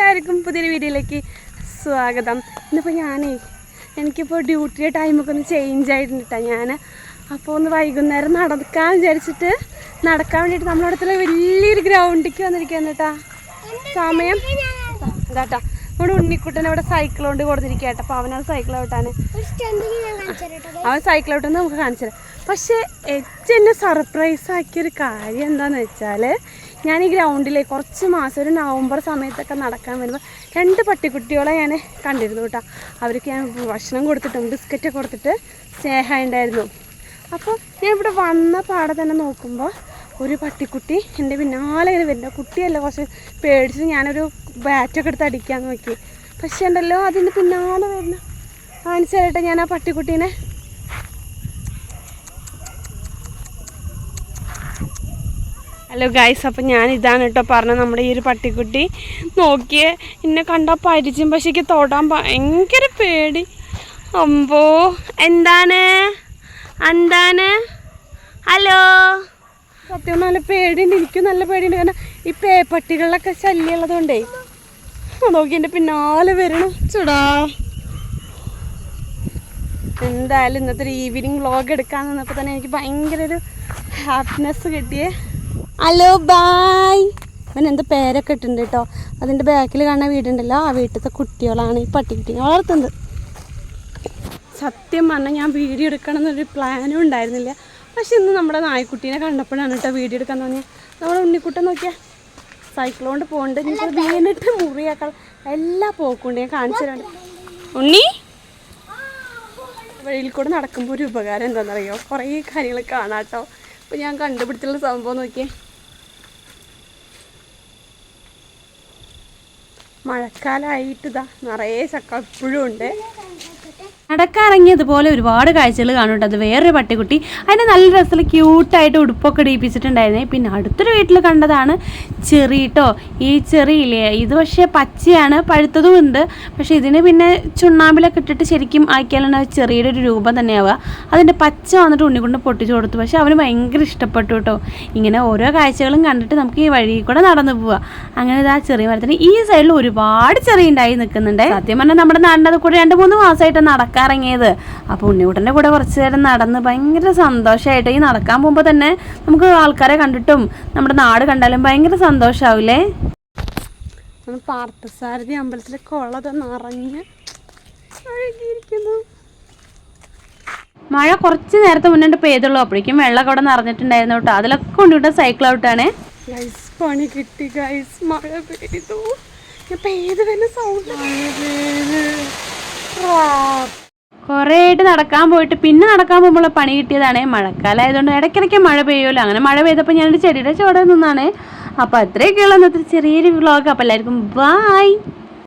എല്ലാവർക്കും പുതിയൊരു വീഡിയോയിലേക്ക് സ്വാഗതം. ഇന്നിപ്പോൾ ഞാനേ എനിക്കിപ്പോൾ ഡ്യൂട്ടിയുടെ ടൈമൊക്കെ ഒന്ന് ചേഞ്ച് ആയിട്ടുണ്ട് കേട്ടോ ഞാൻ അപ്പോൾ ഒന്ന് വൈകുന്നേരം നടക്കാൻ വിചാരിച്ചിട്ട് നടക്കാൻ വേണ്ടിയിട്ട് നമ്മുടെ അടുത്തുള്ള വലിയൊരു ഗ്രൗണ്ടിലേക്ക് വന്നിരിക്കുകയാണ് കേട്ടോ സമയം ഇതാട്ടാ നമ്മുടെ ഉണ്ണിക്കുട്ടൻ അവിടെ സൈക്കിൾ കൊണ്ട് കൊടുത്തിരിക്കുക കേട്ടോ അപ്പോൾ അവനത് സൈക്കിൾ ഔട്ടാണ് അവൻ സൈക്കിൾ ഔട്ടെന്ന് നമുക്ക് കാണിച്ചു തരാം പക്ഷേ ഏറ്റവും എന്നെ സർപ്രൈസ് ആക്കിയൊരു കാര്യം എന്താണെന്ന് വെച്ചാൽ ഞാൻ ഈ ഗ്രൗണ്ടിൽ കുറച്ച് മാസം ഒരു നവംബർ സമയത്തൊക്കെ നടക്കാൻ വരുമ്പോൾ രണ്ട് പട്ടിക്കുട്ടികളെ ഞാൻ കണ്ടിരുന്നു കേട്ടോ. അവർക്ക് ഞാൻ ഭക്ഷണം കൊടുത്തിട്ടും ബിസ്ക്കറ്റ് കൊടുത്തിട്ട് സ്നേഹം അപ്പോൾ ഞാൻ ഇവിടെ വന്ന പാടെ തന്നെ നോക്കുമ്പോൾ ഒരു പട്ടിക്കുട്ടി എന്റെ പിന്നാലെ ഇങ്ങനെ വരുന്ന. കുട്ടിയല്ല കുറച്ച് പേടിച്ചിട്ട് ഞാനൊരു ബാറ്റൊക്കെ എടുത്ത് അടിക്കാൻ നോക്കി. പക്ഷേ ഉണ്ടല്ലോ അതിന്റെ പിന്നാലെ വരുന്ന. കാണിച്ചു ഞാൻ ആ പട്ടിക്കുട്ടീനെ? ഹലോ ഗൈസ് അപ്പം ഞാൻ ഇതാണ് കേട്ടോ പറഞ്ഞത്. നമ്മുടെ ഈ ഒരു പട്ടിക്കുട്ടി നോക്കിയേ എന്നെ കണ്ടാൽ പരിചയം പക്ഷേ എനിക്ക് തൊടാൻ ഭയങ്കര പേടി. അമ്പോ എന്താണ്? എന്താണ്? ഹലോ സത്യം നല്ല പേടിയുണ്ട്. എനിക്കും നല്ല പേടിയുണ്ട്. കാരണം ഈ പേപ്പട്ടികളിലൊക്കെ ശല്യമുള്ളത് ശല്യമുള്ളതുകൊണ്ടേ. നോക്കി എന്റെ പിന്നാലെ വരണം. ചുടാ. എന്തായാലും ഇന്നത്തെ ഒരു ഈവനിങ് വ്ളോഗ് എടുക്കാൻ നിന്നപ്പോൾ തന്നെ എനിക്ക് ഭയങ്കര ഒരു ഹാപ്പിനെസ് കിട്ടിയേ. ഹലോ ബായ് അവൻ എന്താ പേരൊക്കെ ഇട്ടുണ്ട് കേട്ടോ അതിന്റെ ബാക്കിൽ കാണുന്ന വീടുണ്ടല്ലോ ആ വീട്ടിലത്തെ കുട്ടികളാണ് ഈ പട്ടിക്കുട്ടിനെ വളർത്തുന്നത്. സത്യം പറഞ്ഞാൽ ഞാൻ വീഡിയോ എടുക്കണം എന്നൊരു പ്ലാനും ഉണ്ടായിരുന്നില്ല. പക്ഷെ ഇന്ന് നമ്മുടെ നായ്ക്കുട്ടീനെ കണ്ടപ്പോഴാണ് കേട്ടോ വീഡിയോ എടുക്കാൻ തോന്നിയത് നമ്മുടെ ഉണ്ണിക്കുട്ടൻ നോക്കിയാൽ സൈക്കിളോണ്ട് പോകണ്ട് പോകുന്നുണ്ട് ഇനിയിപ്പോൾ വീണിട്ട് മുറിയാക്കൾ എല്ലാ പോക്കുണ്ട് ഞാൻ കാണിച്ചു തരാണ്ട് ഉണ്ണി? വഴിയിൽ കൂടെ നടക്കുമ്പോൾ ഒരു ഉപകാരം എന്താണെന്നറിയോ? കുറേ കാര്യങ്ങൾ കാണാം കേട്ടോ അപ്പോൾ ഞാൻ കണ്ടുപിടിച്ചുള്ള സംഭവം നോക്കിയേ. മഴക്കാലമായിട്ട് ഇതാ നിറയെ ചക്ക ഇപ്പോഴും ഉണ്ട്. നടക്കാറങ്ങിയതുപോലെ ഒരുപാട് കാഴ്ചകൾ കാണുന്നുണ്ട്. അത് വേറൊരു പട്ടിക്കുട്ടി. അതിന് നല്ല രസത്തിൽ ക്യൂട്ടായിട്ട് ഉടുപ്പൊക്കെ ഇടിപ്പിച്ചിട്ടുണ്ടായിരുന്നേ. പിന്നെ അടുത്തൊരു വീട്ടിൽ കണ്ടതാണ് ചെറി കേട്ടോ ഈ ചെറിയില്ലേ ഇത് പക്ഷേ പച്ചയാണ് പഴുത്തതും ഉണ്ട്. പക്ഷേ ഇതിന് പിന്നെ ചുണ്ണാമ്പിലൊക്കെ ഇട്ടിട്ട് ശരിക്കും ആക്കിയാലാണ് ചെറിയുടെ ഒരു രൂപം തന്നെയാവുക. അതിന്റെ പച്ച വന്നിട്ട് ഉണ്ണിക്കൊണ്ട് പൊട്ടിച്ചു കൊടുത്തു. പക്ഷേ അവന് ഭയങ്കര ഇഷ്ടപ്പെട്ടു കേട്ടോ ഇങ്ങനെ ഓരോ കാഴ്ചകളും കണ്ടിട്ട് നമുക്ക് ഈ വഴി കൂടെ നടന്നു പോവാം. അങ്ങനെ ഇതാ ചെറിയ മരത്തിന് ഈ സൈഡിൽ ഒരുപാട് ചെറിയ ഉണ്ടായി നിൽക്കുന്നുണ്ട്. സത്യം പറഞ്ഞാൽ നമ്മുടെ നാടിന്റെ കൂടെ രണ്ട് മൂന്ന് മാസമായിട്ട് നടക്കാറിങ്ങിയത് അപ്പോൾ ഉണ്ണിക്കുട്ടന്റെ കൂടെ കുറച്ച് നേരം നടന്ന് ഭയങ്കര സന്തോഷമായിട്ട് ഈ നടക്കാൻ പോകുമ്പോൾ തന്നെ നമുക്ക് ആൾക്കാരെ കണ്ടിട്ടും നമ്മുടെ നാട് കണ്ടാലും ഭയങ്കര സന്തോഷമാവില്ലേ പാർത്ഥസാരഥി അമ്പലത്തിലെ കുളത് നിറഞ്ഞ് ഒഴുകിയിരിക്കുന്നു മഴ കുറച്ച് നേരത്തെ മുന്നേ പെയ്തുള്ളൂ. അപ്പോഴേക്കും വെള്ളമൊക്കെ അവിടെ നിറഞ്ഞിട്ടുണ്ടായിരുന്നു കേട്ടോ. അതിലൊക്കെ കൊണ്ടുവിട്ട സൈക്കിൾ ഔട്ടാണ് ഗൈസ് പണി കിട്ടി ഗൈസ് മഴ പെയ്തു. ഇപ്പൊ ഏത് തന്നെ സൗണ്ട് ആയിട്ട് നടക്കാൻ പോയിട്ട് പിന്നെ നടക്കാൻ പോകുമ്പോൾ പണി കിട്ടിയതാണ് മഴക്കാലം ആയതുകൊണ്ട് ഇടയ്ക്കിടയ്ക്ക് മഴ പെയ്യുമല്ലോ. അങ്ങനെ മഴ പെയ്തപ്പോൾ ഞാനൊരു ചെടിയുടെ ചുവടെ നിന്നാണ്. അപ്പോൾ അത്രയൊക്കെയുള്ള ഇന്നത്തെ ചെറിയൊരു വ്ളോഗ് അപ്പോൾ എല്ലാവർക്കും ബായ്